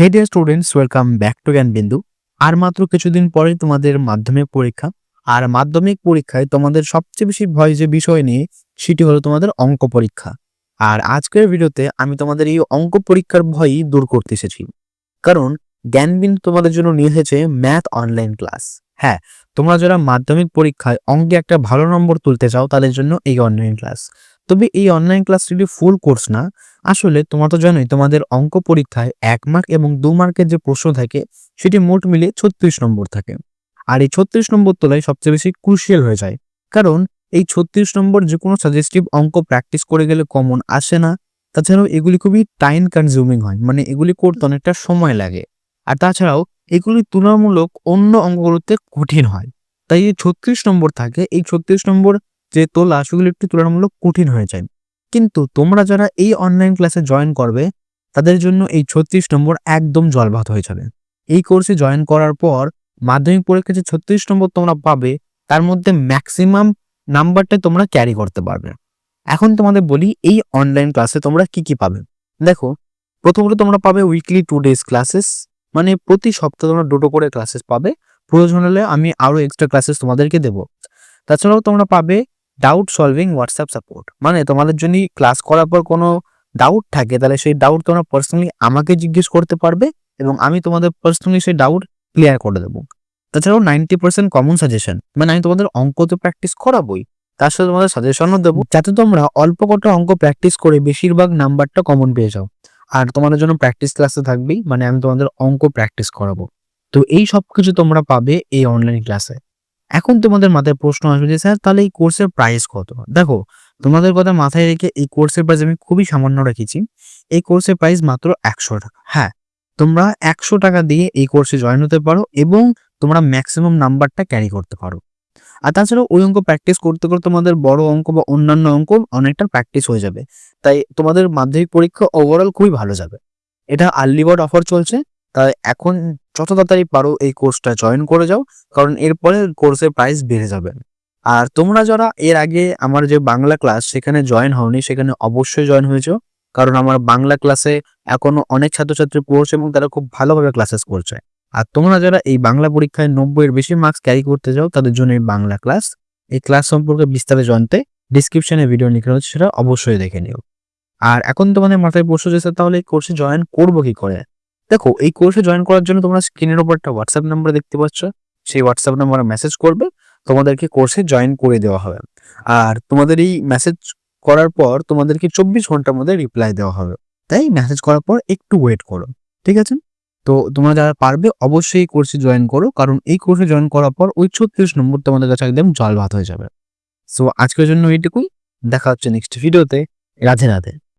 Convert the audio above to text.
Hey dear students welcome back to Gyan Bindu আর মাত্র কিছুদিন পরে তোমাদের মাধ্যমিক পরীক্ষা। আর মাধ্যমিক পরীক্ষায় তোমাদের সবচেয়ে বেশি ভয় যে বিষয় নিয়ে, সেটি হলো তোমাদের অঙ্ক পরীক্ষা। আর আজকের ভিডিওতে আমি তোমাদের এই অঙ্ক পরীক্ষার ভয়ই দূর করতে এসেছি। কারণ জ্ঞানবিন্দু তোমাদের জন্য নিয়ে এসেছে ম্যাথ অনলাইন ক্লাস হ্যাঁ তোমরা যারা মাধ্যমিক পরীক্ষায় অঙ্কে একটা ভালো নম্বর তুলতে চাও, তাদের জন্য এই অনলাইন ক্লাস তবে এই অনলাইন ক্লাসটি ফুল কোর্স না, আসলে তোমরা তো জানোই তোমাদের অঙ্ক পরীক্ষায় এক মার্ক এবং দু মার্কের যে প্রশ্ন থাকে, সেটি মোট মিলে ছত্রিশ নম্বর থাকে। আর এই ছত্রিশ নম্বর তোলায় সবচেয়ে বেশি ক্রুশিয়াল হয়ে যায়। কারণ এই ছত্রিশ নম্বর যে কোনো সাজেস্টিভ অঙ্ক প্র্যাকটিস করে গেলে কমন আসে না। তাছাড়াও এগুলি খুবই টাইম কনজিউমিং হয় মানে এগুলি করতে অনেকটা সময় লাগে। আর তাছাড়াও এগুলি তুলনামূলক অন্য অঙ্কগুলোতে কঠিন হয়। তাই এই ছত্রিশ নম্বর থাকে, এই ছত্রিশ নম্বর যে তোলা সেগুলো একটু তুলনামূলক কঠিন হয়ে যায়। কিন্তু তোমরা যারা এই অনলাইন ক্লাসে জয়েন করবে, তাদের জন্য এই ছত্রিশ নম্বর একদম জলভাত হয়ে যাবে। এই কোর্সে জয়েন করার পর মাধ্যমিক পরীক্ষা যে ছত্রিশ নম্বর তোমরা পাবে, তার মধ্যে ম্যাক্সিমাম নাম্বারটা তোমরা ক্যারি করতে পারবে। এখন তোমাদের বলি, এই অনলাইন ক্লাসে তোমরা কি কি পাবে? দেখো, প্রথমত তোমরা পাবে উইকলি টু ডেজ ক্লাসেস মানে প্রতি সপ্তাহে তোমরা দুটো করে ক্লাসেস পাবে। প্রয়োজন হলে আমি আরও এক্সট্রা ক্লাসেস তোমাদেরকে দেবো। তাছাড়াও তোমরা পাবে ডাউট সলভিং হোয়াটসঅ্যাপ সাপোর্ট মানে তোমাদের যদি ক্লাস করার পর কোনো ডাউট থাকে, তাহলে সেই ডাউট তোমরা পার্সোনালি আমাকে জিজ্ঞেস করতে পারবে এবং আমি তোমাদের পার্সোনালি সেই ডাউট ক্লিয়ার করে দেবো। তাছাড়াও নাইনটি পার্সেন্ট কমন সাজেশন মানে আমি তোমাদের অঙ্ক তো প্র্যাকটিস করাবোই, তার সাথে তোমাদের সাজেশনও দেবো। যাতে তোমরা অল্প কটা অঙ্ক প্র্যাকটিস করে বেশিরভাগ নাম্বারটা কমন পেয়ে যাও। আর তোমাদের জন্য প্র্যাকটিস ক্লাসে থাকবেই মানে আমি তোমাদের অঙ্ক প্র্যাকটিস করাবো। তো এই সব কিছু তোমরা পাবে এই অনলাইন ক্লাসে এখন তোমাদের মাথায় প্রশ্ন আসবে যে, স্যার, তাহলে এই কোর্সের প্রাইস কত? দেখো, তোমাদের কথা মাথায় রেখে এই কোর্সের প্রাইস আমি খুবই সামান্য রেখেছি। এই কোর্সের প্রাইস মাত্র একশো টাকা। হ্যাঁ তোমরা একশো টাকা দিয়ে এই কোর্সে জয়েন হতে পারো এবং তোমরা ম্যাক্সিমাম নাম্বারটা ক্যারি করতে পারো। আর তাছাড়াও ওই অঙ্ক প্র্যাকটিস করতে করতে তোমাদের বড় অঙ্ক বা অন্যান্য অঙ্ক অনেকটা প্র্যাকটিস হয়ে যাবে। তাই তোমাদের মাধ্যমিক পরীক্ষা ওভারঅল খুবই ভালো যাবে। এটা আর্লি বোর্ড অফার চলছে। তাই এখন যত তাড়াতাড়ি পারো এই কোর্সটা জয়েন করে যাও, কারণ এরপরে কোর্সের প্রাইস বেড়ে যাবে। আর তোমরা যারা এর আগে আমার যে বাংলা ক্লাস সেখানে জয়েন হওনি, সেখানে অবশ্যই জয়েন হয়েছো কারণ আমার বাংলা ক্লাসে এখনও অনেক ছাত্রছাত্রী পড়ছে এবং তারা খুব ভালোভাবে ক্লাসেস করছে। আর তোমরা যারা এই বাংলা পরীক্ষায় নব্বই এর বেশি মার্কস ক্যারি করতে যাও, তাদের জন্য এই বাংলা ক্লাস এই ক্লাস সম্পর্কে বিস্তারে জানতে ডিসক্রিপশনে ভিডিও লিখে হচ্ছে সেটা অবশ্যই দেখে নিও। আর এখন তোমাদের মাথায় প্রশ্ন যে তাহলে এই কোর্সে জয়েন করব কি করে? দেখো, এই কোর্সে জয়েন করার জন্য তোমরা স্ক্রিনের উপর একটা হোয়াটসঅ্যাপ নাম্বার দেখতে পাচ্ছ। সেই হোয়াটসঅ্যাপ নাম্বারে মেসেজ করবে, তোমাদেরকে কোর্সে জয়েন করে দেওয়া হবে। আর তোমাদের এই মেসেজ করার পর তোমাদেরকে চব্বিশ ঘণ্টার মধ্যে রিপ্লাই দেওয়া হবে। তাই মেসেজ করার পর একটু ওয়েট করো, ঠিক আছে? তো তোমরা যারা পারবে অবশ্যই এই কোর্সে জয়েন করো, কারণ এই কোর্সে জয়েন করার পর ওই ছত্রিশ নম্বর তোমাদের কাছে একদম জল ভাত হয়ে যাবে। সো আজকের জন্য এইটুকুই। দেখা হচ্ছে নেক্সট ভিডিওতে রাধে রাধে।